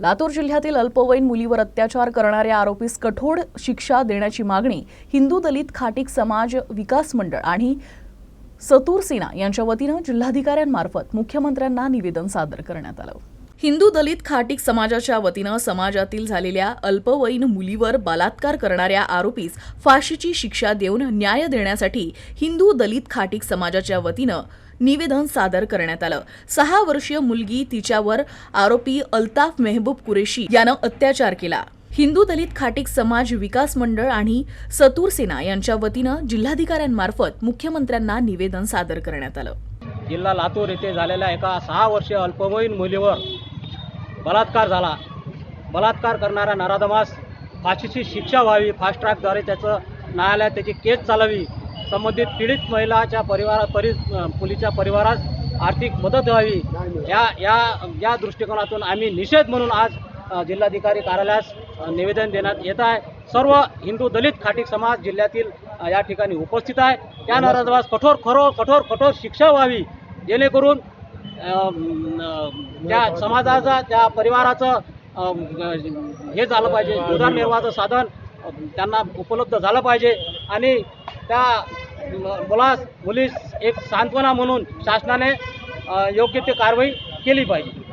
लातूर जिल्ह्यातील अल्पवयीन मुलीवर अत्याचार करणाऱ्या आरोपीस कठोर शिक्षा देण्याची मागणी हिंदू दलित खाटीक समाज विकास मंडळ आणि सतूर सेना यांच्या वतीनं जिल्हाधिकाऱ्यांमार्फत मुख्यमंत्र्यांना निवेदन सादर करण्यात आलं. हिंदू दलित खाटीक समाजाच्या वतीनं समाजातील झालेल्या अल्पवयीन मुलीवर बलात्कार करणाऱ्या आरोपीस फाशीची शिक्षा देऊन न्याय देण्यासाठी हिंदू दलित खाटीक समाजाच्या वतीनं निवेदन सादर करण्यात आलं. सहा वर्षीय मुलगी तिच्यावर आरोपी अल्ताफ मेहबूब कुरेशी यानं अत्याचार केला. हिंदू दलित खाटीक समाज विकास मंडळ आणि सतूर सेना यांच्या वतीनं जिल्हाधिकाऱ्यांमार्फत मुख्यमंत्र्यांना निवेदन सादर करण्यात आलं. जिल्हा लातूर येथे झालेल्या एका सहा वर्षीय अल्पवयीन मुलीवर बलात्कार झाला. बलात्कार करणाऱ्या नराधमास फाशीची शिक्षा व्हावी फास्ट ट्रॅकद्वारे त्याचं न्यायालयात त्याची केस चालावी संबंधित पीडित महिलाच्या परिवारा परि मुलीच्या परिवारास आर्थिक मदत व्हावी. या या या दृष्टिकोनातून आम्ही निषेध म्हणून आज जिल्हाधिकारी कार्यालयास निवेदन देण्यात येत आहे. सर्व हिंदू दलित खाटीक समाज जिल्ह्यातील या ठिकाणी उपस्थित आहे. त्या नराधमास कठोर खरो कठोर कठोर शिक्षा व्हावी. जेणेकरून त्या समाजाचा त्या परिवाराचं हे झालं पाहिजे उदरनिर्वाहाचं साधन त्यांना उपलब्ध झालं पाहिजे. आणि त्या मुलास मुलीस एक सांत्वना म्हणून शासनाने योग्य ते कारवाई केली पाहिजे.